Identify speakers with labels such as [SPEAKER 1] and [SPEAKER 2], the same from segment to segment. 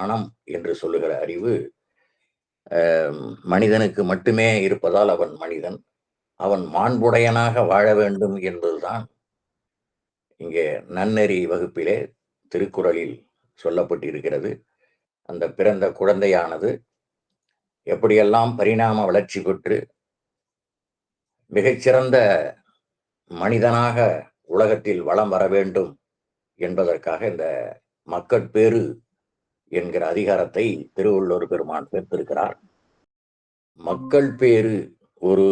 [SPEAKER 1] மனம் என்று சொல்லுகிற அறிவு மனிதனுக்கு மட்டுமே இருப்பதால் அவன் மனிதன். அவன் மாண்புடையனாக வாழ வேண்டும் என்பதுதான் இங்கே நன்னெறி வகுப்பிலே திருக்குறளில் சொல்லப்பட்டிருக்கிறது. அந்த பிறந்த குழந்தையானது எப்படியெல்லாம் பரிணாம வளர்ச்சி பெற்று மிகச்சிறந்த மனிதனாக உலகத்தில் வளம் வர வேண்டும் என்பதற்காக இந்த மக்கட்பேறு என்கிற அதிகாரத்தை திருவள்ளுவர் பெருமான் பெற்றிருக்கிறார். மக்கள் பேரு ஒரு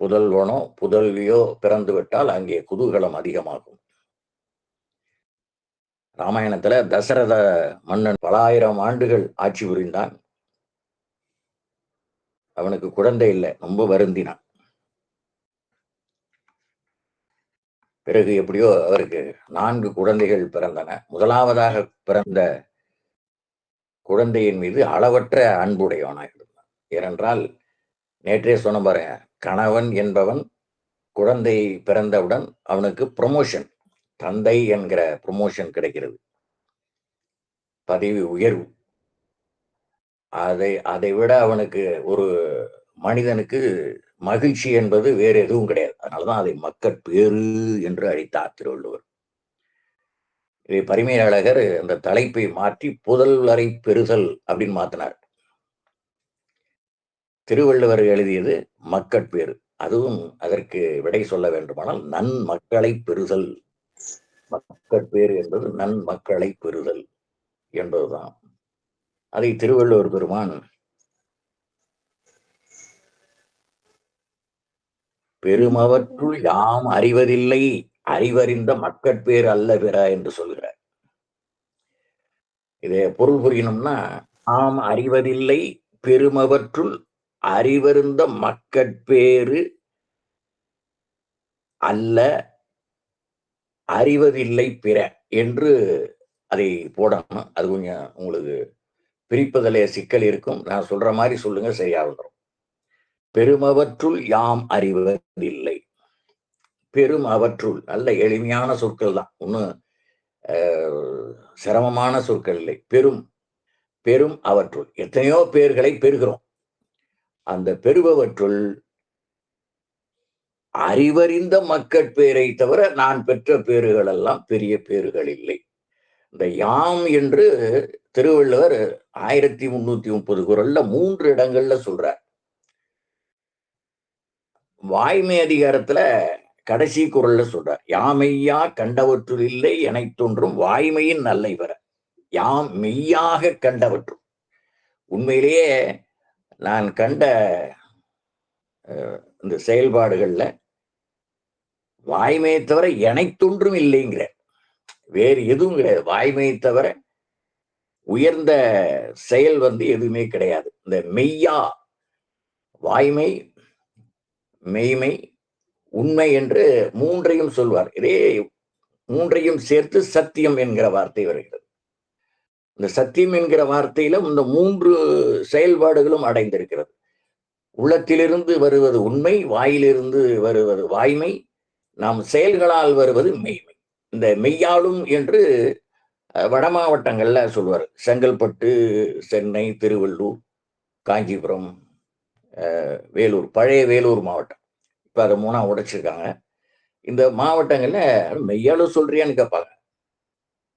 [SPEAKER 1] புதல்வனோ புதல்வியோ பிறந்துவிட்டால் அங்கே குதூகலம் அதிகமாகும். ராமாயணத்துல தசரத மன்னன் பல ஆயிரம் ஆண்டுகள் ஆட்சி புரிந்தான். அவனுக்கு குழந்தை இல்லை ரொம்ப வருந்தினான். பிறகு எப்படியோ அவருக்கு நான்கு குழந்தைகள் பிறந்தன. முதலாவதாக பிறந்த குழந்தையின் மீது அளவற்ற அன்புடையவனாக இருந்தான். ஏனென்றால் நேற்றே சொன்ன பாருங்க கணவன் என்பவன் குழந்தை பிறந்தவுடன் அவனுக்கு ப்ரொமோஷன் தந்தை என்கிற ப்ரொமோஷன் கிடைக்கிறது. பதவி உயர்வு. அதை அதை விட அவனுக்கு ஒரு மனிதனுக்கு மகிழ்ச்சி என்பது வேறு எதுவும் கிடையாது. அதனால தான் அதை மக்கள் பேரு என்று அழைத்தார் திருவள்ளுவர். இதை பரிமையாளகர் அந்த தலைப்பை மாற்றி புதல்வரை பெறுதல் அப்படின்னு மாத்தினார். திருவள்ளுவர் எழுதியது மக்கட்பேறு அதுவும் அதற்கு விடை சொல்ல வேண்டுமானால் நன் மக்களை பெறுதல். மக்கட்பேறு என்பது நன் மக்களை பெறுதல் என்பதுதான். அதை திருவள்ளுவர் பெருமான் பெருமவற்றுள் யாம் அறிவதில்லை. அறிவறிந்த மக்கட்பேர் அல்ல பிற என்று சொல்கிறார். இதை பொருள் புரியணும்னா ஆம் அறிவதில்லை பெருமவற்றுள் அறிவருந்த மக்கட்பேறு அல்ல அறிவதில்லை பிற என்று அதை போடணும் அது கொஞ்சம் உங்களுக்கு பிரிப்பதில் சிக்கல் இருக்கும். நான் சொல்ற மாதிரி சொல்லுங்க சரியா வந்துடும் பெருமவற்றுள் யாம் அறிவதில்லை. பெரும் அவற்றுள் நல்ல எளிமையான சொற்கள் தான். ஒன்றும் சிரமமான சொற்கள் இல்லை. பெரும் பெரும் அவற்றுள். எத்தனையோ பேர்களை பெறுகிறோம். அந்த பெறுபவற்றுள் அறிவறிந்த மக்கட்பேரை தவிர நான் பெற்ற பேறுகள் எல்லாம் பெரிய பேறுகள் இல்லை. இந்த யாம் என்று திருவள்ளுவர் ஆயிரத்தி முன்னூத்தி முப்பது குரல்ல மூன்று இடங்கள்ல சொல்றார். வாய்மை அதிகாரத்துல கடைசி குரல்ல சொல்றார் யாமையா கண்டவற்றுள் இல்லை என தோன்றும் வாய்மையின் நல்லை வர யாம் மெய்யாக கண்டவற்றும். உண்மையிலேயே நான் கண்ட இந்த செயல்பாடுகள்ல வாய்மையை தவிர எனைத்தொன்றும் இல்லைங்கிற. வேறு எதுவும் கிடையாது. வாய்மையை தவிர உயர்ந்த செயல் வந்து எதுவுமே கிடையாது. இந்த மெய்யா வாய்மை மெய்மை உண்மை என்று மூன்றையும் சொல்வார். இதே மூன்றையும் சேர்த்து சத்தியம் என்கிற வார்த்தை வருகிறது. இந்த சத்தியம் என்கிற வார்த்தையில இந்த மூன்று செயல்பாடுகளும் அடைந்திருக்கிறது. உள்ளத்திலிருந்து வருவது உண்மை வாயிலிருந்து வருவது வாய்மை நாம் செயல்களால் வருவது மெய்மை. இந்த மெய்யாளும் என்று வட மாவட்டங்கள்ல சொல்வார். செங்கல்பட்டு சென்னை திருவள்ளூர் காஞ்சிபுரம் வேலூர் பழைய வேலூர் மாவட்டம். இப்போ அதை மூணாக உடைச்சிருக்காங்க. இந்த மாவட்டங்களில் மெய்யாலும் சொல்றியான்னு கேட்பாங்க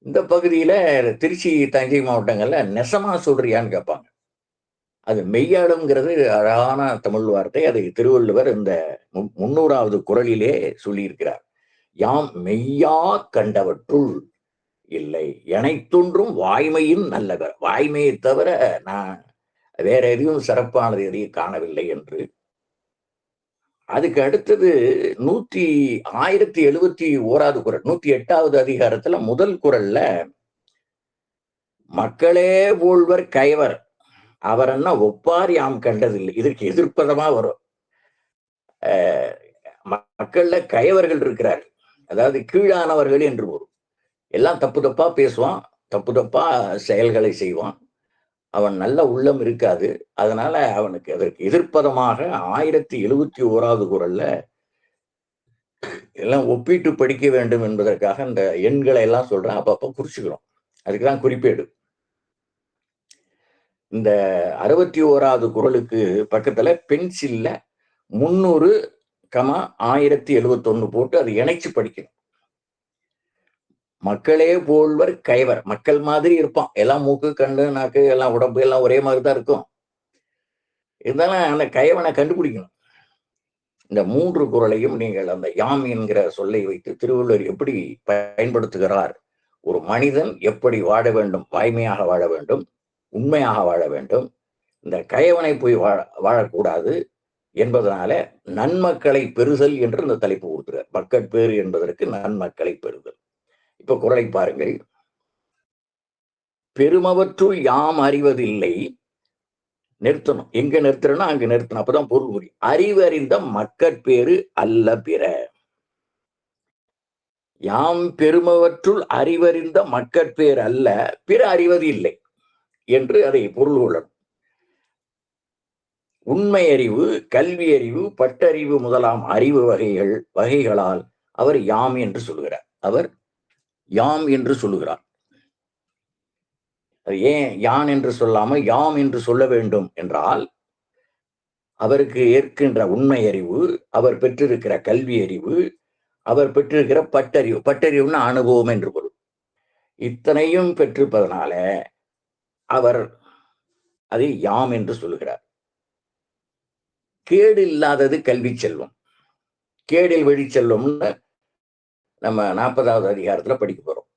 [SPEAKER 1] இந்த பகுதியில திருச்சி தஞ்சை மாவட்டங்களில் நெசமா சொல்றியான்னு கேட்பாங்க அது மெய்யாளுங்கிறது அழகான தமிழ் வார்த்தை. அதை திருவள்ளுவர் இந்த முன்னூறாவது குரலிலே சொல்லியிருக்கிறார். யாம் மெய்யா கண்டவற்றுள் இல்லை. எனைத்தொன்றும் வாய்மையும் நல்லவர். வாய்மையை தவிர நான் வேற எதையும் சிறப்பானது எதையும் காணவில்லை என்று அதுக்கு அடுத்தது நூத்தி ஆயிரத்தி எழுபத்தி ஓராவது குரல் நூத்தி எட்டாவது அதிகாரத்துல முதல் குரல்ல மக்களே போல்வர் கைவர் அவர் என்ன ஒப்பார் யாம் கண்டதில்லை. இதற்கு எதிர்ப்பதமா வரும். மக்கள்ல கயவர்கள் இருக்கிறார்கள். அதாவது கீழானவர்கள் என்று வரும் எல்லாம் தப்பு தப்பா பேசுவான் தப்பு தப்பா செயல்களை செய்வான். அவன் நல்ல உள்ளம் இருக்காது. அதனால அவனுக்கு அதற்கு எதிர்ப்பதமாக ஆயிரத்தி எழுபத்தி ஓராவது குரல்ல எல்லாம் ஒப்பிட்டு படிக்க வேண்டும் என்பதற்காக இந்த எண்களை எல்லாம் சொல்றேன். அப்பப்போ குறிச்சுக்கிறோம். அதுக்குதான் குறிப்பேடு. இந்த அறுபத்தி ஓராவது குரலுக்கு பக்கத்துல பென்சில்ல முன்னூறு கமா ஆயிரத்தி எழுபத்தொன்னு போட்டு அதை இணைச்சு படிக்கணும். மக்களே போல்வர் கைவர். மக்கள் மாதிரி இருப்பான். எல்லாம் மூக்கு கண்ணு நாக்கு எல்லாம் உடம்பு எல்லாம் ஒரே மாதிரி தான் இருக்கும். இருந்தாலும் அந்த கைவனை கண்டுபிடிக்கணும். இந்த மூன்று குரலையும் நீங்கள் அந்த யாம் என்கிற சொல்லை வைத்து திருவள்ளுவர் எப்படி பயன்படுத்துகிறார்? ஒரு மனிதன் எப்படி வாழ வேண்டும்? வாய்மையாக வாழ வேண்டும்? உண்மையாக வாழ வேண்டும்? இந்த கயவனை போய் வாழ வாழக்கூடாது என்பதனால நன்மக்களை பெறுதல் என்று இந்த தலைப்பு கொடுக்கிறார். மக்கட்பேறு என்பதற்கு நன்மக்களை பெறுதல். இப்ப குரலை பாருங்கள். பெருமவற்றுள் யாம் அறிவதில்லை. நிறுத்தணும். எங்க நிறுத்தணும் அங்க நிறுத்தணும். அப்பதான் பொருள் புரியும். அறிவறிந்த மக்கட்பேறு அல்ல பிற. யாம் பெருமவற்றுள் அறிவறிந்த மக்கட்பேர் அல்ல பிற அறிவது இல்லை என்று அதை பொருள் கொள்ளணும். உண்மை அறிவு கல்வி அறிவு பட்டறிவு முதலாம் அறிவு வகைகள் வகைகளால் அவர் யாம் என்று சொல்கிறார். அவர் யாம் என்று சொல்லுகிறார். அது ஏன் யான் என்று சொல்லாமல் யாம் என்று சொல்ல வேண்டும் என்றால் அவருக்கு ஏற்கின்ற உண்மை அறிவு அவர் பெற்றிருக்கிற கல்வி அறிவு அவர் பெற்றிருக்கிற பட்டறிவு பட்டறிவுன்னு அனுபவம் என்று பொருள். இத்தனையும் பெற்றிருப்பதனால அவர் அதை யாம் என்று சொல்லுகிறார். கேடு இல்லாதது கல்வி செல்வம். கேடில் வழி செல்வம்னு நம்ம நாற்பதாவது அதிகாரத்துல படிக்க போறோம்.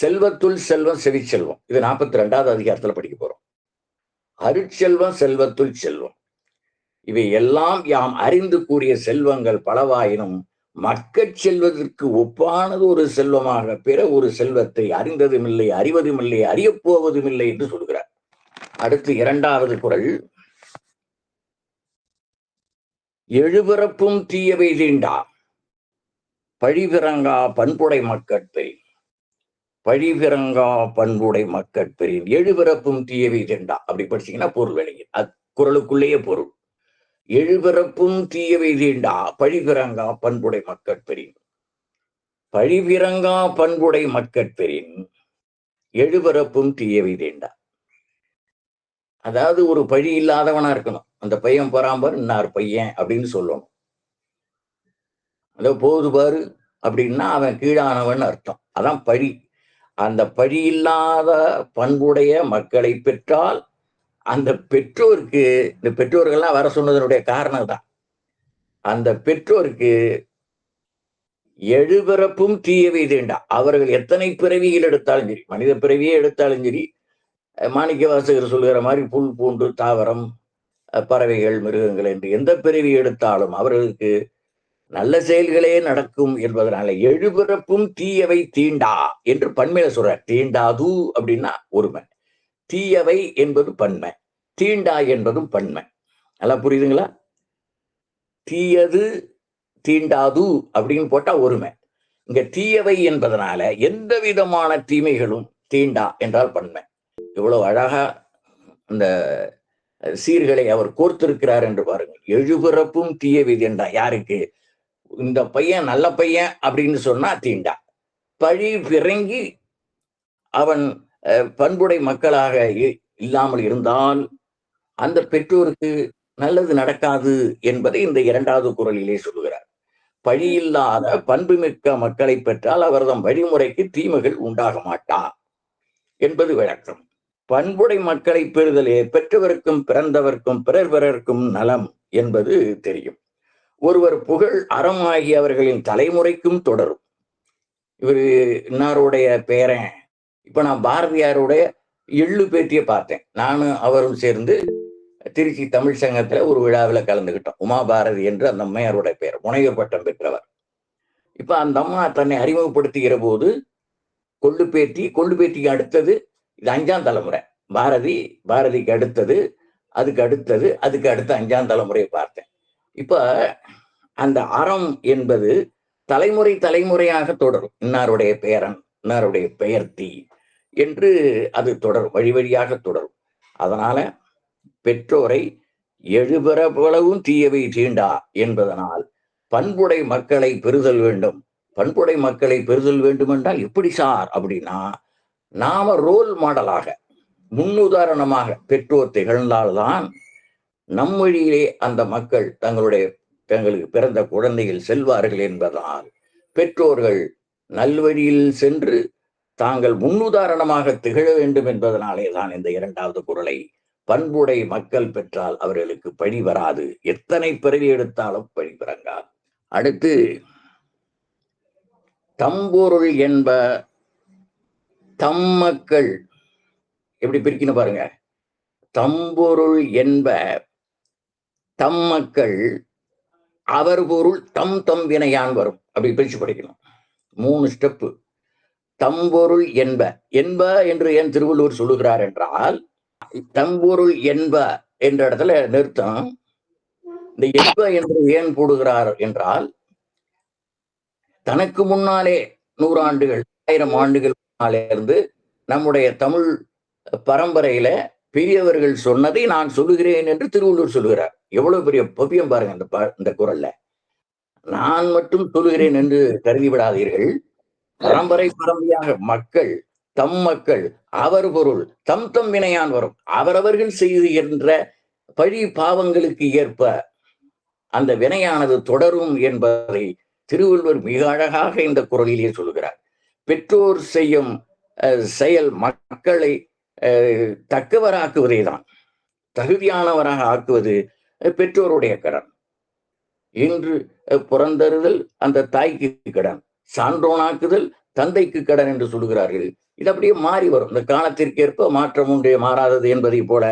[SPEAKER 1] செல்வத்துள் செல்வம் செவி செல்வம் இது நாற்பத்தி ரெண்டாவது அதிகாரத்துல படிக்க போறோம். அருட்செல்வம் செல்வத்துள் செல்வம். இவை எல்லாம் யாம் அறிந்து கூறிய செல்வங்கள் பலவாயினும் மக்கட் செல்வதற்கு ஒப்பானது ஒரு செல்வமாக பிற ஒரு செல்வத்தை அறிந்ததும் இல்லை அறிவதும் இல்லை அறியப் போவதும் இல்லை என்று சொல்கிறார். அடுத்து இரண்டாவது குரல். எழுபிறப்பும் தீயவை தீண்டா. பழிவிறங்கா பண்புடை மக்கட்பெறின் பழிவிறங்கா பண்புடை மக்கட்பெறின் எழுபிறப்பும் தீயவை தீண்டா. அப்படி படிச்சீங்கன்னா பொருள் விளங்கி. அது குரலுக்குள்ளேயே பொருள். எழுபிறப்பும் தீயவை தீண்டா. பழிவிறங்கா பண்புடை மக்கட்பெறின் பழிவிறங்கா பண்புடை மக்கட்பெறின் எழுபிறப்பும் தீயவை தீண்டா. அதாவது ஒரு பழி இல்லாதவனா இருக்கணும். அந்த பையன் பராம்பர் இன்னார் பையன் அப்படின்னு சொல்லணும். அதோ போது பாரு அப்படின்னா அவன் கீழானவன் அர்த்தம். அதான் பழி. அந்த பழி இல்லாத பண்புடைய மக்களை பெற்றால் அந்த பெற்றோருக்கு இந்த பெற்றோர்கள்லாம் வர சொன்னதனுடைய காரணம் தான் அந்த பெற்றோருக்கு எழுபிறப்பும் தீயவை தீண்டா. அவர்கள் எத்தனை பிறவிகள் எடுத்தாலும் சரி மனித பிறவியே எடுத்தாலும் சரி மாணிக்க வாசகர் சொல்கிற மாதிரி புல் பூண்டு தாவரம் பறவைகள் மிருகங்கள் என்று எந்த பிறவி எடுத்தாலும் அவர்களுக்கு நல்ல செயல்களே நடக்கும் என்பதனால எழுபிறப்பும் தீயவை தீண்டா என்று பன்மையில சொல்ற தீண்டாது அப்படின்னா ஒருமை தீயவை என்பது பன்மை. தீண்டா என்பதும் பன்மை. நல்லா புரியுதுங்களா? தீயது தீண்டாது அப்படின்னு போட்டா ஒருமை. இங்க தீயவை என்பதனால எந்த விதமான தீமைகளும் தீண்டா என்றால் பன்மை. இவ்வளவு அழகா அந்த சீர்களை அவர் கோர்த்திருக்கிறார் என்று பாருங்கள். எழுபிறப்பும் தீய தீண்டா. யாருக்கு? இந்த பையன் நல்ல பையன் அப்படின்னு சொன்னா தீண்டா. பழி பிறங்கி அவன் பண்புடை மக்களாக இல்லாமல் இருந்தால் அந்த பெற்றோருக்கு நல்லது நடக்காது என்பதை இந்த இரண்டாவது குரலிலே சொல்லுகிறார். பழி இல்லாத பண்புமிக்க மக்களை பெற்றால் அவர்தம் வழிமுறைக்கு தீமைகள் உண்டாக மாட்டா என்பது விளக்கம். பண்புடை மக்களை பெறுதலே பெற்றவருக்கும் பிறந்தவர்க்கும் பிறர் பிறர்க்கும் நலம் என்பது தெரியும். ஒருவர் புகழ் அறம் ஆகியவர்களின் தலைமுறைக்கும் தொடரும். இவர் இன்னாருடைய பேரன். இப்ப நான் பாரதியாருடைய எள்ளு பேட்டிய பார்த்தேன். நானும் அவரும் சேர்ந்து திருச்சி தமிழ் சங்கத்துல ஒரு விழாவில் கலந்துகிட்டோம். உமா பாரதி என்று அந்த அம்மையாருடைய பெயர். முனைவர் பட்டம் பெற்றவர். இப்ப அந்த அம்மா தன்னை அறிமுகப்படுத்துகிற போது கொள்ளு பேட்டி கொள்ளு பேட்டிக்கு அடுத்தது இது அஞ்சாம் தலைமுறை. பாரதி பாரதிக்கு அடுத்தது அதுக்கு அடுத்தது அதுக்கு அடுத்த அஞ்சாம் தலைமுறையை பார்த்தேன். இப்ப அந்த அறம் என்பது தலைமுறை தலைமுறையாக தொடரும். இன்னாருடைய பேரன் இன்னாருடைய பெயர்த்தி என்று அது தொடரும் வழி வழியாக தொடரும். அதனால பெற்றோரை எழுபரவளவும் தீயவை தீண்டா என்பதனால் பண்புடை மக்களை பெறுதல் வேண்டும். பண்புடை மக்களை பெறுதல் வேண்டும் என்றால் எப்படி சார் அப்படின்னா நாம ரோல் மாடலாக முன்னுதாரணமாக பெற்றோர் திகழ்ந்தால்தான் நம் வழியிலே அந்த மக்கள் தங்களுடைய தங்களுக்கு பிறந்த குழந்தைகள் செல்வார்கள் என்பதால் பெற்றோர்கள் நல்வழியில் சென்று தாங்கள் முன்னுதாரணமாக திகழ வேண்டும் என்பதனாலே தான் இந்த இரண்டாவது குரலை பண்புடை மக்கள் பெற்றால் அவர்களுக்கு பழி வராது. எத்தனை பிறவி எடுத்தாலும் பழி பிறங்காது அடுத்து தம்பொருள் என்ப தம் மக்கள். எப்படி பிரிக்கணும் பாருங்க. தம்பொருள் என்ப தம் மக்கள் அவர் பொருள் தம் தம் வினையான் வரும். அப்படி பிரிச்சு படிக்கணும். மூணு ஸ்டெப்பு தம்பொருள் என்ப. என்ப என்று ஏன் திருவள்ளுவர் சொல்லுகிறார் என்றால் தம்பொருள் என்ப என்ற இடத்துல நிறுத்தம். இந்த என்ப என்று ஏன் போடுகிறார் என்றால் தனக்கு முன்னாலே நூறாண்டுகள் ஆயிரம் ஆண்டுகள் முன்னாலே இருந்து நம்முடைய தமிழ் பரம்பரையில பெரியவர்கள் சொன்னதை நான் சொல்லுகிறேன் என்று திருவள்ளுவர் சொல்லுகிறார். எவ்வளவு பெரிய பவியம் பாருங்க அந்த ப- இந்த குரல்ல. நான் மட்டும் சொல்லுகிறேன் என்று கருதி விடாதீர்கள் பரம்பரை பரம்பரையாக மக்கள் தம் மக்கள் அவர் பொருள் தம் தம் வினையான் வரும். அவரவர்கள் செய்கின்ற பழி பாவங்களுக்கு ஏற்ப அந்த வினையானது தொடரும் என்பதை திருவள்ளுவர் மிக அழகாக இந்த குரலிலே சொல்லுகிறார். பெற்றோர் செய்யும் அஹ், செயல் மக்களை அஹ், தக்கவராக்குவதே தான் தகுதியானவராக ஆக்குவது பெற்றோருடைய கடன். இன்று அஹ், புறந்தருதல் அந்த தாய்க்கு கடன் சான்றோனாக்குதல் தந்தைக்கு கடன் என்று சொல்லுகிறார்கள். இது அப்படியே மாறி வரும். இந்த காலத்திற்கேற்ப மாற்றம் உண்டு மாறாதது என்பதை போல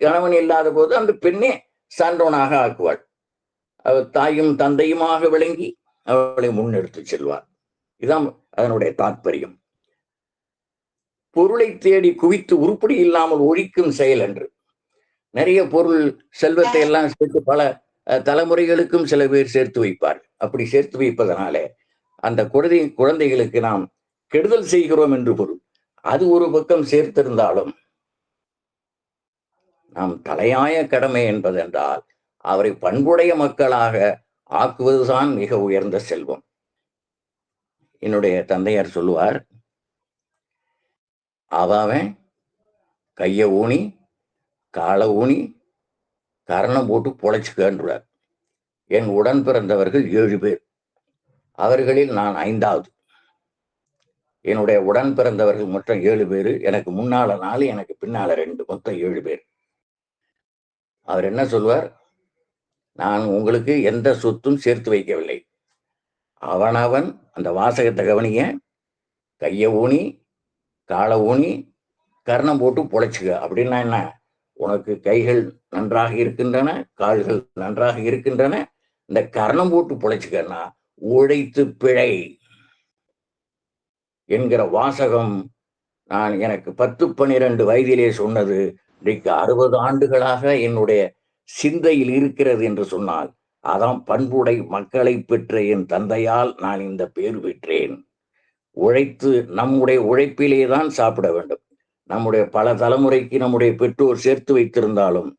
[SPEAKER 1] கணவன் இல்லாத போது அந்த பெண்ணே சான்றோனாக ஆக்குவாள். அவள் தாயும் தந்தையுமாக விளங்கி அவளை முன்னெடுத்து செல்வார் இதுதான் அதனுடைய தாற்பயம் பொருளை தேடி குவித்து உருப்படி இல்லாமல் ஒழிக்கும் செயல் என்று நிறைய பொருள் செல்வத்தை எல்லாம் சேர்த்து பல அஹ், தலைமுறைகளுக்கும் சில பேர் சேர்த்து வைப்பார் அப்படி சேர்த்து வைப்பதனாலே அந்த குழந்தை குழந்தைகளுக்கு நாம் கெடுதல் செய்கிறோம் என்று பொருள். அது ஒரு பக்கம் சேர்த்திருந்தாலும் நாம் தலையாய கடமை என்பதென்றால் அவரை பண்புடைய மக்களாக ஆக்குவதுதான் மிக உயர்ந்த செல்வம். என்னுடைய தந்தையார் சொல்லுவார் அவன் கைய ஊனி காலை ஊனி கரணம் போட்டு பொழைச்சிக்கன்றார் என் உடன் பிறந்தவர்கள் ஏழு பேர். அவர்களில் நான் ஐந்தாவது. என்னுடைய உடன் பிறந்தவர்கள் மொத்தம் ஏழு பேர். எனக்கு முன்னால நாலு எனக்கு பின்னால ரெண்டு. மொத்தம் ஏழு பேர். அவர் என்ன சொல்வார்? நான் உங்களுக்கு எந்த சொத்தும் சேர்த்து வைக்கவில்லை. அவனவன் அந்த வாசகத்தை கவனிய கைய ஊனி காலை ஊனி கர்ணம் போட்டு பொழைச்சுக்க. அப்படின்னா என்ன? உனக்கு கைகள் நன்றாக இருக்கின்றன கால்கள் நன்றாக இருக்கின்றன. இந்த கரணம் போட்டு பொழைச்சுக்கன்னா உழைத்து பிழை என்கிற வாசகம் நான் எனக்கு பத்து பன்னிரண்டு வயதிலே சொன்னது. இன்றைக்கு அறுபது ஆண்டுகளாக என்னுடைய சிந்தையில் இருக்கிறது என்று சொன்னால் அதான் பண்புடை மக்களை பெற்ற என் தந்தையால் நான் இந்த பேர் பெற்றேன். உழைத்து நம்முடைய உழைப்பிலே தான் சாப்பிட வேண்டும். நம்முடைய பல தலைமுறைக்கு நம்முடைய பெற்றோர் சேர்த்து வைத்திருந்தாலும்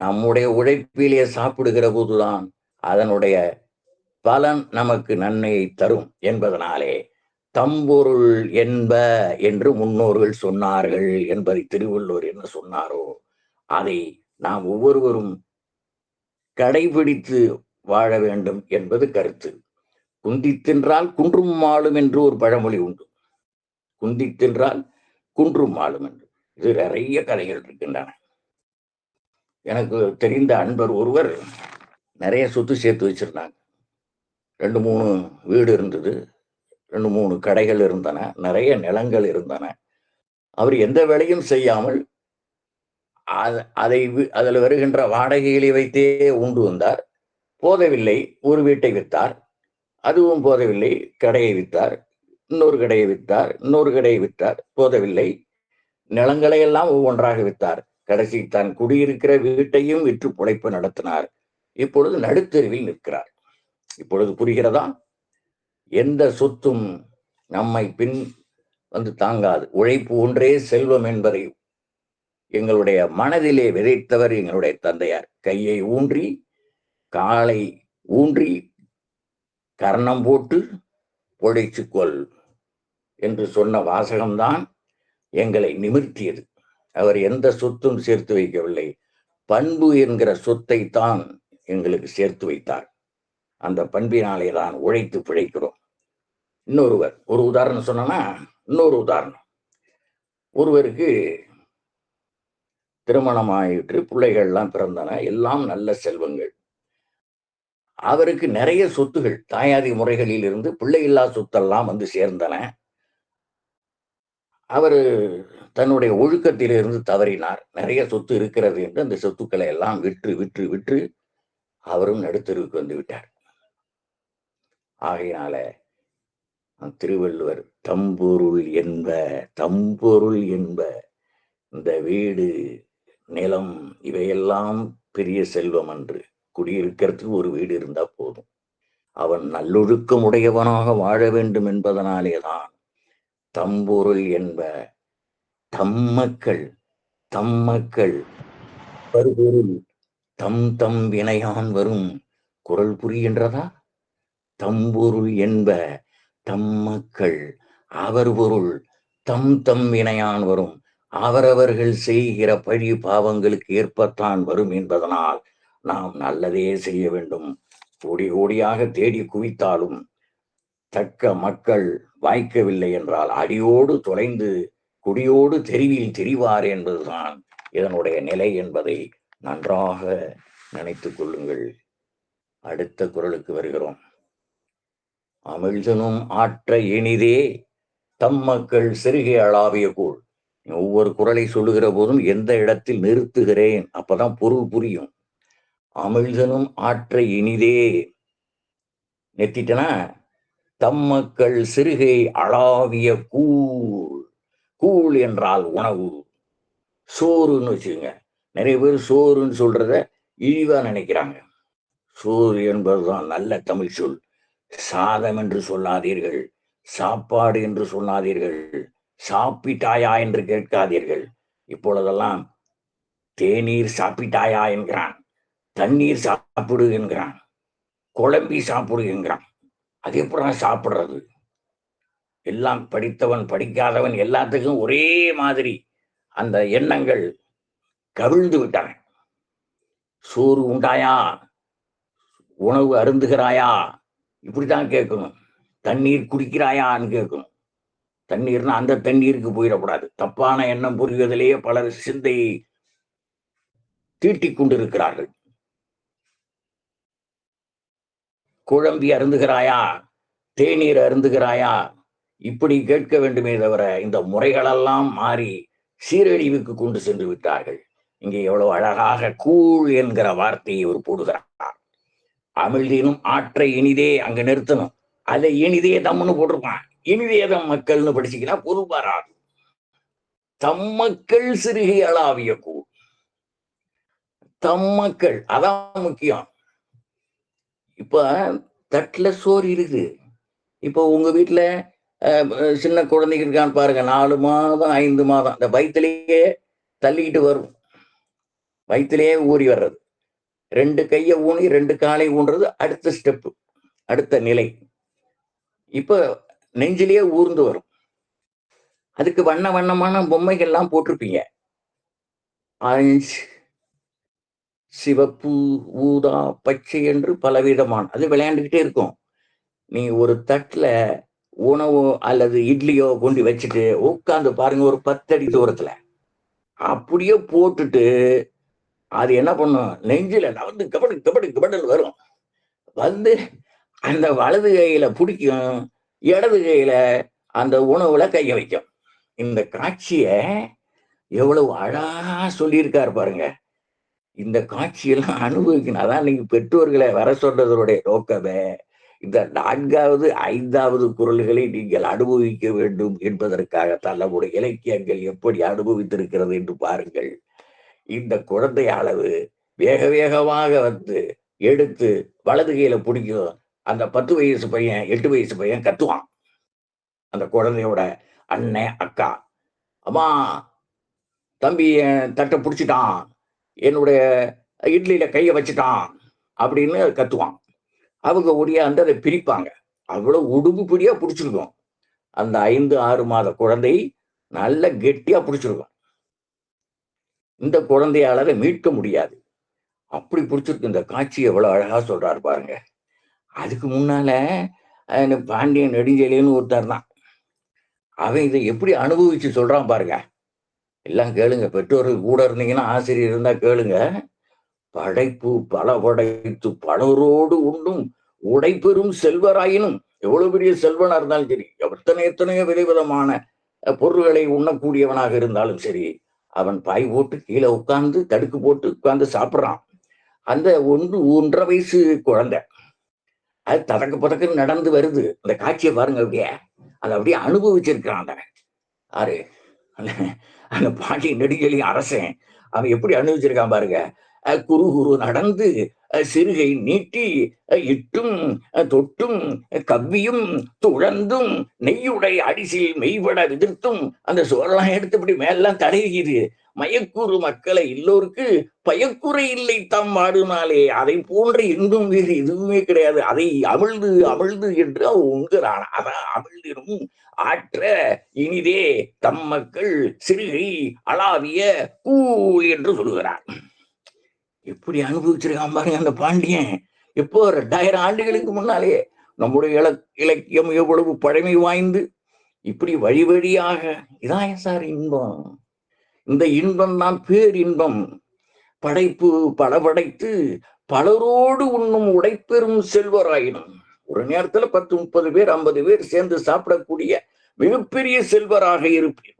[SPEAKER 1] நம்முடைய உழைப்பிலே சாப்பிடுகிற போதுதான் அதனுடைய பலன் நமக்கு நன்மையை தரும் என்பதனாலே தம்பொருள் என்ப என்று முன்னோர்கள் சொன்னார்கள் என்பதை திருவள்ளுவர் என்ன சொன்னாரோ அதை நாம் ஒவ்வொருவரும் கடைபிடித்து வாழ வேண்டும் என்பது கருத்து. குந்தி தின்றால் குன்றும் மாளும் என்று ஒரு பழமொழி உண்டு. குந்தி தின்றால் குன்றும் ஆளும் என்று. இது நிறைய கதைகள் இருக்கின்றன. எனக்கு தெரிந்த அன்பர் ஒருவர் நிறைய சொத்து சேர்த்து வச்சிருந்தாங்க. ரெண்டு மூணு வீடு இருந்தது ரெண்டு மூணு கடைகள் இருந்தன நிறைய நிலங்கள் இருந்தன. அவர் எந்த வேலையும் செய்யாமல் அத- அதை வி- அதில் வருகின்ற வாடகைகளை வைத்தே உண்டு வந்தார். போதவில்லை ஒரு வீட்டை வித்தார். அதுவும் போதவில்லை கடையை வித்தார். இன்னொரு கடையை விற்றார் இன்னொரு கடையை விற்றார் போதவில்லை. நிலங்களை எல்லாம் ஒவ்வொன்றாக விற்றார் கடைசி தான் குடியிருக்கிற வீட்டையும் விற்று புழைப்பு நடத்தினார். இப்பொழுது நடுத்தெருவில் நிற்கிறார். இப்பொழுது புரிகிறதா? எந்த சொத்தும் நம்மை பின் வந்து தாங்காது. உழைப்பு ஒன்றே செல்வம் என்பதை எங்களுடைய மனதிலே விதைத்தவர் எங்களுடைய தந்தையார். கையை ஊன்றி காலை ஊன்றி கர்ணம் போட்டு பொழைச்சு கொள் என்று சொன்ன வாசகம்தான் எங்களை நிமிர்த்தியது. அவர் எந்த சொத்தும் சேர்த்து வைக்கவில்லை. பண்பு என்கிற சொத்தை தான் எங்களுக்கு சேர்த்து வைத்தார். அந்த பண்பினாலே தான் உழைத்து பிழைக்கிறோம். இன்னொருவர் ஒரு உதாரணம் சொன்னோன்னா இன்னொரு உதாரணம். ஒருவருக்கு திருமணம் ஆயிற்று பிள்ளைகள்லாம் பிறந்தன எல்லாம் நல்ல செல்வங்கள். அவருக்கு நிறைய சொத்துகள் தாயாதி முறைகளில் இருந்து பிள்ளை இல்லா சொத்தெல்லாம் வந்து சேர்ந்தன. அவர் தன்னுடைய ஒழுக்கத்திலிருந்து தவறினார். நிறைய சொத்து இருக்கிறது என்று அந்த சொத்துக்களை எல்லாம் விற்று விற்று விற்று அவரும் நடுத்தருவுக்கு வந்து விட்டார். ஆகையினால திருவள்ளுவர் தம்பொருள் என்ப தம்பொருள் என்ப இந்த வீடு நிலம் இவையெல்லாம் பெரிய செல்வம் அன்று. குடியிருக்கிறதுக்கு ஒரு வீடு இருந்தா போதும். அவன் நல்லொழுக்கம் உடையவனாக வாழ வேண்டும் என்பதனாலேதான் தம்பொருள் என்ப தம்மக்கள் தம்மக்கள் வருபொருள். தம் தம் வினையான் வரும் குரல் புரிகின்றதா? தம்பொருள் என்ப தம்மக்கள் அவர் பொருள் தம் தம் வினையான் வரும் அவரவர்கள் செய்கிற பழி பாவங்களுக்கு ஏற்பத்தான் வரும் என்பதனால் நாம் நல்லதே செய்ய வேண்டும். கோடி கோடியாக தேடி குவித்தாலும் தக்க மக்கள் வாய்க்கவில்லை என்றால் அடியோடு தொலைந்து குடியோடு தெருவில் தெரிவார் என்பதுதான் இதனுடைய நிலை என்பதை நன்றாக நினைத்துக் கொள்ளுங்கள். அடுத்த குரலுக்கு வருகிறோம். அமிழ்தனும் ஆற்ற இனிதே தம் மக்கள் சிறுகை அளாவிய கூழ். ஒவ்வொரு குரலை சொல்லுகிற போதும் எந்த இடத்தில் நிறுத்துகிறேன்? அப்பதான் பொருள் புரியும். அமிழ்தனும் ஆற்ற இனிதே. நெத்திட்டனா? தம்மக்கள் சிறுகை அளாவிய கூழ். கூழ் என்றால் உணவு. சோறுன்னு வச்சுக்கோங்க. நிறைய பேர் சோறுன்னு சொல்றத இழிவா நினைக்கிறாங்க. சோறு என்பதுதான் நல்ல தமிழ் சொல். சாதம் என்று சொல்லாதீர்கள். சாப்பாடு என்று சொல்லாதீர்கள். சாப்பிட்டாயா என்று கேட்காதீர்கள். இப்பொழுதெல்லாம் தேநீர் சாப்பிட்டாயா என்கிறான். தண்ணீர் சாப்பிடு என்கிறான். குழம்பி சாப்பிடு என்கிறான். அது எப்படி சாப்பிட்றது? எல்லாம் படித்தவன் படிக்காதவன் எல்லாத்துக்கும் ஒரே மாதிரி அந்த எண்ணங்கள் கவிழ்ந்து விட்டன. சோறு உண்டாயா? உணவு அருந்துகிறாயா? இப்படித்தான் கேட்கணும். தண்ணீர் குடிக்கிறாயான்னு கேட்கணும். தண்ணீர்னா அந்த தண்ணீருக்கு போயிடக்கூடாது. தப்பான எண்ணம் புரிவதிலேயே பலர் சிந்தையை தீட்டிக் கொண்டிருக்கிறார்கள். குழம்பி அருந்துகிறாயா? தேநீர் அருந்துகிறாயா? இப்படி கேட்க வேண்டுமே தவிர இந்த முறைகளெல்லாம் மாறி சீரழிவுக்கு கொண்டு சென்று விட்டார்கள். இங்கே எவ்வளவு அழகாக கூழ் என்கிற வார்த்தையை ஒரு போடுகிறார். அமிழ்தினும் ஆற்றை இனிதே அங்க நிறுத்தணும். அதை இனிதே தம்னு போட்டிருப்பான். இனிதே தம் மக்கள்னு படிச்சுக்கினா பொருள் வராது தம் மக்கள் சிறுகை அளாவிய கூழ். தம் மக்கள் அதான் முக்கியம். இப்போ தட்டில் சோறு இருக்குது. இப்போ உங்கள் வீட்டில் சின்ன குழந்தைங்க இருக்கான்னு பாருங்க நாலு மாதம் ஐந்து மாதம் இந்த வயிற்றுலேயே தள்ளிக்கிட்டு வரும். வயிற்றுலேயே ஊறி வர்றது. ரெண்டு கையை ஊனி ரெண்டு காலை ஊன்றது அடுத்த ஸ்டெப்பு அடுத்த நிலை. இப்போ நெஞ்சிலேயே ஊர்ந்து வரும். அதுக்கு வண்ண வண்ணமான பொம்மைகள்லாம் போட்டிருப்பீங்க. ஆரஞ்சு சிவப்பு ஊதா பச்சை என்று பலவிதமான அது விளையாண்டுக்கிட்டே இருக்கும். நீ ஒரு தட்டில் உணவோ அல்லது இட்லியோ கொண்டு வச்சுட்டு உட்காந்து பாருங்க ஒரு பத்தடி தூரத்தில். அப்படியே போட்டுட்டு அது என்ன பண்ணும்? நெஞ்சில் வந்து கபடு கபடு கபடல் வரும். வந்து அந்த வலது கையில பிடிக்கும் இடது கையில அந்த உணவுல கைய வைக்கும். இந்த காட்சியை எவ்வளவு அழகா சொல்லியிருக்காரு பாருங்க. இந்த காட்சியெல்லாம் அனுபவிக்கணும். அதான் நீங்க பெற்றோர்களை வர சொன்னதனுடைய நோக்கமே. இந்த நான்காவது ஐந்தாவது குரல்களை நீங்கள் அனுபவிக்க வேண்டும் என்பதற்காகத்தான் நம்முடைய இலக்கியங்கள் எப்படி அனுபவித்திருக்கிறது என்று பாருங்கள். இந்த குழந்தை அளவு வேக வேகமாக வந்து எடுத்து வலது கையில பிடிக்கும் அந்த பத்து வயசு பையன் எட்டு வயசு பையன் கத்துவான். அந்த குழந்தையோட அண்ணன் அக்கா அம்மா தம்பி தட்டை பிடிச்சிட்டான். என்னுடைய இட்லியில கையை வச்சுட்டான் அப்படின்னு கத்துவான். அவங்க ஒடியாந்து அதை பிரிப்பாங்க. அவ்வளவு உடும்புப்படியா பிடிச்சிருக்கும். அந்த ஐந்து ஆறு மாத குழந்தை நல்ல கெட்டியா பிடிச்சிருக்கும். இந்த குழந்தையால அதை மீட்க முடியாது. அப்படி பிடிச்சிருக்கு. இந்த காட்சி எவ்வளவு அழகா சொல்றாரு பாருங்க. அதுக்கு முன்னால பாண்டியன் நெடுஞ்செலின்னு ஒருத்தர் தான். அவன் இதை எப்படி அனுபவிச்சு சொல்றான் பாருங்க. எல்லாம் கேளுங்க. பெற்றோர்கள் கூட இருந்தீங்கன்னா ஆசிரியர் இருந்தா கேளுங்க. படைப்பு பல படைத்து பலரோடு உண்டும் உடைப்பெறும் செல்வராயினும் எவ்வளவு பெரிய செல்வனா இருந்தாலும் சரி எத்தனை எத்தனையோ விதவிதமான பொருள்களை உண்ணக்கூடியவனாக இருந்தாலும் சரி அவன் பாய் போட்டு கீழே உட்கார்ந்து தடுக்கு போட்டு உட்கார்ந்து சாப்பிடுறான். அந்த ஒன்று ஒன்றரை வயசு குழந்தை. அது தடக்கு பதக்குன்னு நடந்து வருது. அந்த காட்சியை பாருங்க அப்படியே. அதை அப்படியே அனுபவிச்சிருக்கிறான் அந்த ஆறு. அந்த- பாண்டிய பாண்டி நெடுஞ்செலி அரசன் அவன் எப்படி அனுபவிச்சிருக்கான் பாருங்க. அஹ் குரு குரு நடந்து சிறுகை நீட்டி அஹ் இட்டும் அஹ் தொட்டும் கவ்வியும் துழந்தும் நெய்யுடை அடிசில் மெய்வட விதிர்த்தும் அந்த சோழலாம் எடுத்து இப்படி மேலாம் தடவிக்குது மயக்கூறு மக்களை எல்லோருக்கு பயக்குறை இல்லை தாம் வாடுனாலே அதை போன்ற எங்கும் வேறு எதுவுமே கிடையாது. அதை அமிழ்ந்து அமிழ்து என்று அவ உண்கிறான். அதான் அமிழ்தினும் ஆற்ற இனிதே தம் மக்கள் சிறுகை அளாவிய கூழ் என்று சொல்லுகிறார் எப்படி அனுபவிச்சிருக்கான் பாருங்க அந்த பாண்டியன். இப்போ ரெண்டாயிரம் ஆண்டுகளுக்கு முன்னாலே நம்முடைய இல இலக்கியம் எவ்வளவு பழமை வாய்ந்து இப்படி வழி வழியாக இதான் சார் இன்பம்? இந்த இன்பம் தான் பேரின்பம். படைப்பு பல படைத்து பலரோடு உண்ணும் உடைப்பெறும் செல்வராயினும். ஒரு நேரத்துல பத்து முப்பது பேர் ஐம்பது பேர் சேர்ந்து சாப்பிடக்கூடிய மிகப்பெரிய செல்வராக இருப்பேன்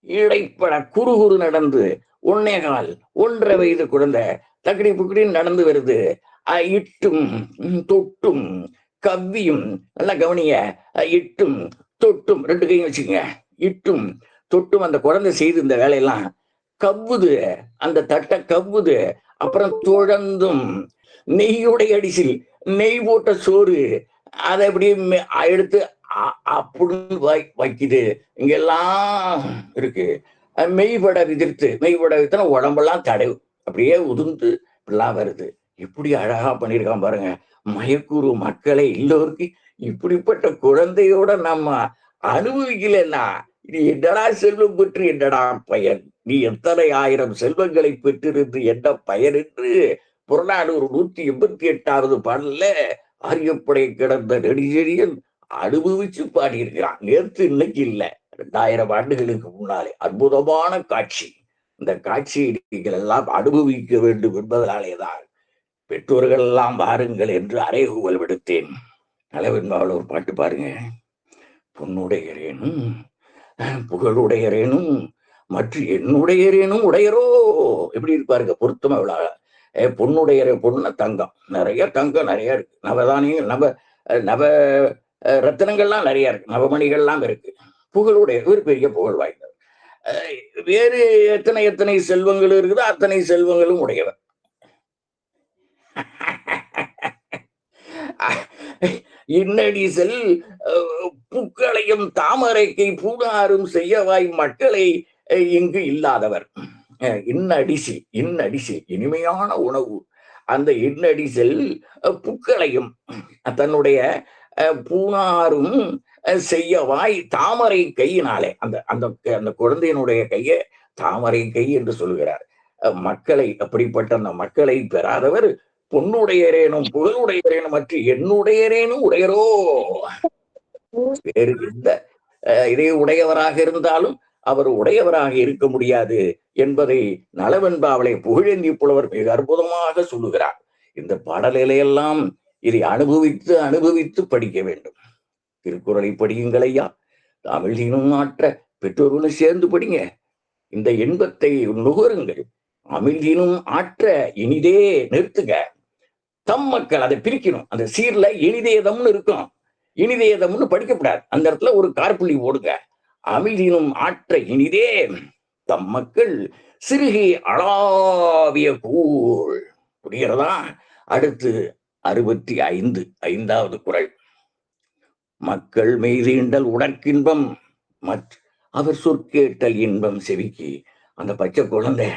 [SPEAKER 1] இடைப்பட குறுகுறு நடந்து ஒன்னே கால் ஒன்றரை வயது குழந்தை தக்கடி புக்கடின்னு நடந்து வருது. அஹ் இட்டும் தொட்டும் கவ்வியும் நல்லா கவனிய அஹ் இட்டும் தொட்டும் ரெண்டு கையும் வச்சுக்கங்க. இட்டும் தொட்டும் அந்த குழந்தை செய்து இந்த வேலையெல்லாம். கவ்வுது அந்த தட்டை கவ்வுது அப்புறம் துழந்தும். நெய்யுடைய அடிசில் நெய் போட்ட சோறு அதை அப்படியே எடுத்து அ- அப்படின்னு வை வைக்குது. இங்கெல்லாம் இருக்கு. அஹ் மெய்பட விதிர்த்து மெய்பட விதிர்த்துனா உடம்பெல்லாம் தடவு. அப்படியே உதிர்ந்து இப்படிலாம் வருது. இப்படி அழகா பண்ணியிருக்கான் பாருங்க. மயக்கூறு மக்களை எல்லோருக்கும் இப்படிப்பட்ட குழந்தையோட நம்ம அனுபவிக்கலன்னா இது என்னடா செல்வம் பெற்று என்னடா பயன்? நீ எத்தனை ஆயிரம் செல்வங்களை பெற்றிருந்து என்ன பயன் என்று புறநானூறு நூத்தி எண்பத்தி எட்டாவது பாடல்ல ஆரியப்படை கிடந்த நெடுஞ்செழியன் அனுபவிச்சு பாடியிருக்கிறான். நேற்று இன்னைக்கு இல்ல. ரெண்டாயிரம் ஆண்டுகளுக்கு முன்னாலே. அற்புதமான காட்சி. இந்த காட்சியை நீங்கள் எல்லாம் அனுபவிக்க வேண்டும் என்பதனாலேதான். பெற்றோர்கள் எல்லாம் வாருங்கள் என்று அறைகூவல் விடுத்தேன். நலவென்பாவில் ஒரு பாட்டு பாருங்க. பொண்ணுடைய புகழுடையரேனும் மற்ற என்னுடையரேனும் உடையரோ? எப்படி இருப்பாருங்க? பொருத்தமா இவ்வளவு ஏ பொண்ணுடையரே பொண்ணு தங்கம். நிறைய தங்கம் நிறைய இருக்கு. நவதானியம் நவ நவ ரத்தனங்கள்லாம் ரத்தினங்கள்லாம் நிறைய இருக்கு. நவமணிகள்லாம் இருக்கு. புகழுடைய ஒரு பெரிய புகழ் வாய்ந்தவர். அஹ், வேறு எத்தனை எத்தனை செல்வங்கள் இருக்குதோ? அத்தனை செல்வங்களும் உடையவர். இன்னடிசல் புக்களையும் தாமரைக்கை பூடாரும் செய்யவாய் மக்களை அஹ், இங்கு இல்லாதவர். இன்னடிசி இன்னடிசி இனிமையான உணவு. அந்த இன்னடிசல் புக்களையும் தன்னுடைய அஹ், அஹ், செய்யவாய் தாமரை கையினாலே அந்த அந்த அந்த குழந்தையினுடைய கையை தாமரை கை என்று சொல்கிறார். மக்களை அப்படிப்பட்ட அந்த மக்களை பெறாதவர் பொன்னுடையரேனும் புகழுடையரேனும் மற்ற என்னுடையரேனும் உடையரோ? வேறு எந்த இதே இதை உடையவராக இருந்தாலும் அவர் உடையவராக இருக்க முடியாது என்பதை நலவென்பாவளை புகழேந்தி புலவர் மிக அற்புதமாக சொல்லுகிறார். இந்த பாடலிலையெல்லாம் இதை அனுபவித்து அனுபவித்து படிக்க வேண்டும். திருக்குறளை படியுங்கள் ஐயா. தமிழினும் ஆற்ற பெற்றோர்களும் சேர்ந்து படிங்க. இந்த இன்பத்தை நுகருங்கள். அமிழ்தினும் ஆற்ற இனிதே நிறுத்துங்க. தம் மக்கள் அதை பிரிக்கணும். அந்த சீர்ல இனிதேதம்னு இருக்கும் இனிதேதம்னு படிக்கப்படாது. அந்த இடத்துல ஒரு கார்புள்ளி ஓடுங்க. அமிழ்தினும் ஆற்ற இனிதே. தம் மக்கள் சிறுகி அளாவிய கூழ். புரிகிறதா? அடுத்து அறுபத்தி ஐந்து ஐந்தாவது குறள் மக்கள் மெய்தீண்டல் உடற்கின்பம். மற்ற அவர் சொற்கேட்டல் இன்பம் செவிக்கு. அந்த பச்சை குழந்தை.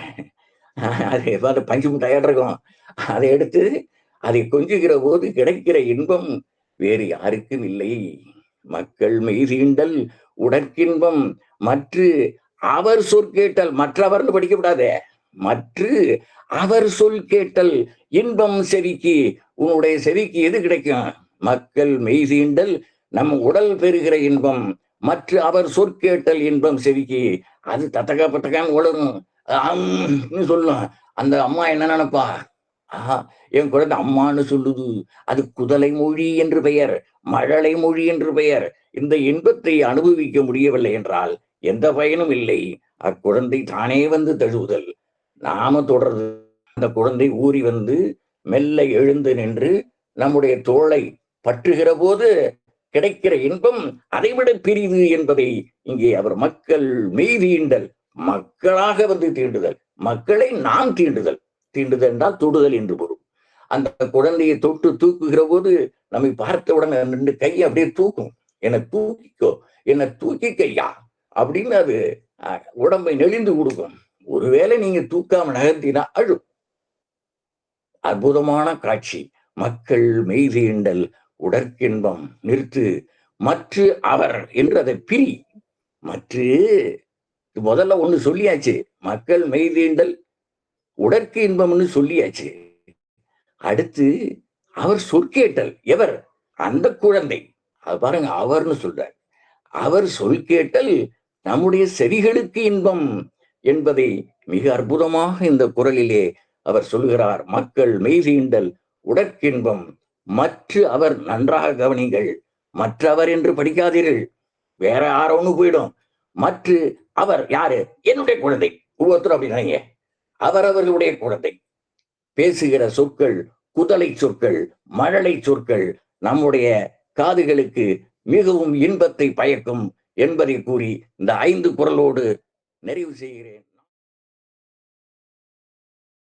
[SPEAKER 1] அது அந்த பஞ்சு முட்டாயிட்டு இருக்கும் அதை எடுத்து அதை கொஞ்சுகிற போது கிடைக்கிற இன்பம் வேறு யாருக்கும் இல்லை. மக்கள் மெய்தீண்டல் உடற்கின்பம். மற்ற அவர் சொற்கேட்டல் மற்றவர்னு படிக்க மற்று மற்ற அவர் சொல் கேட்டல் இன்பம் செவிக்கு உன்னுடைய செவிக்கு எது கிடைக்கும்? மக்கள் மெய்தீண்டல் நம் உடல் பெறுகிற இன்பம். மற்ற அவர் சொற்கேட்டல் இன்பம் செவிக்கு அது தத்தகா பத்தகான்னு உளரும் சொல்லும் அந்த அம்மா என்ன நினைப்பா? ஆஹா என் குழந்தை அம்மான்னு சொல்லுது. அது குதலை மொழி என்று பெயர் மழலை மொழி என்று பெயர். இந்த இன்பத்தை அனுபவிக்க முடியவில்லை என்றால் எந்த பயனும் இல்லை. அக்குழந்தை தானே வந்து தழுவுதல். நாம தொடர்ந்து அந்த குழந்தை ஊறி வந்து மெல்ல எழுந்து நின்று நம்முடைய தோளை பற்றுகிற போது கிடைக்கிற இன்பம் அதைவிட பிரிவு என்பதை இங்கே அவர் மக்கள் மெய் தீண்டல். மக்களாக வந்து தீண்டுதல். மக்களை நாம் தீண்டுதல். தீண்டுதல் என்றால் தொடுதல் என்று பொருள். அந்த குழந்தையை தொட்டு தூக்குகிற போது நம்மை பார்த்தவுடன் ரெண்டு கையை அப்படியே தூக்கும். என்னை தூக்கிக்கோ என்னை தூக்கிக்கையா அப்படின்னு அது உடம்பை நெளிந்து கொடுக்கும். ஒருவேளை நீங்க தூக்காம நகர்த்தினா அழும் அற்புதமான காட்சி. மக்கள் மெய்தீண்டல் உடற்கின்பம் நிறுத்து. மற்ற அவர் என்று அதை பிரி. மற்ற முதல்ல ஒண்ணு சொல்லியாச்சு. மக்கள் மெய்தீண்டல் உடற்கு இன்பம்னு சொல்லியாச்சு. அடுத்து அவர் சொற்கேட்டல் எவர்? அந்த குழந்தை. அது பாருங்க அவர்னு சொல்றார். அவர் சொல் கேட்டல் நம்முடைய செவிகளுக்கு இன்பம் என்பதை மிக அற்புதமாக இந்த குரலிலே அவர் சொல்கிறார் மக்கள் மெய்தீண்டல் உடற்கின்பம் மற்ற அவர் நன்றாக கவனிங்கள். மற்றவர் என்று படிக்காதீர்கள். வேற யாரோன்னு போயிடும். மற்ற அவர் யாரு? என்னுடைய குழந்தை. ஒவ்வொருத்தரும் அப்படி நினைங்க. அவரவர்களுடைய குழந்தை பேசுகிற சொற்கள் குதலை சொற்கள் மழலை சொற்கள் நம்முடைய காதுகளுக்கு மிகவும் இன்பத்தை பயக்கும் என்பதை கூறி இந்த ஐந்து குரலோடு நிறைவு செய்கிறேன்.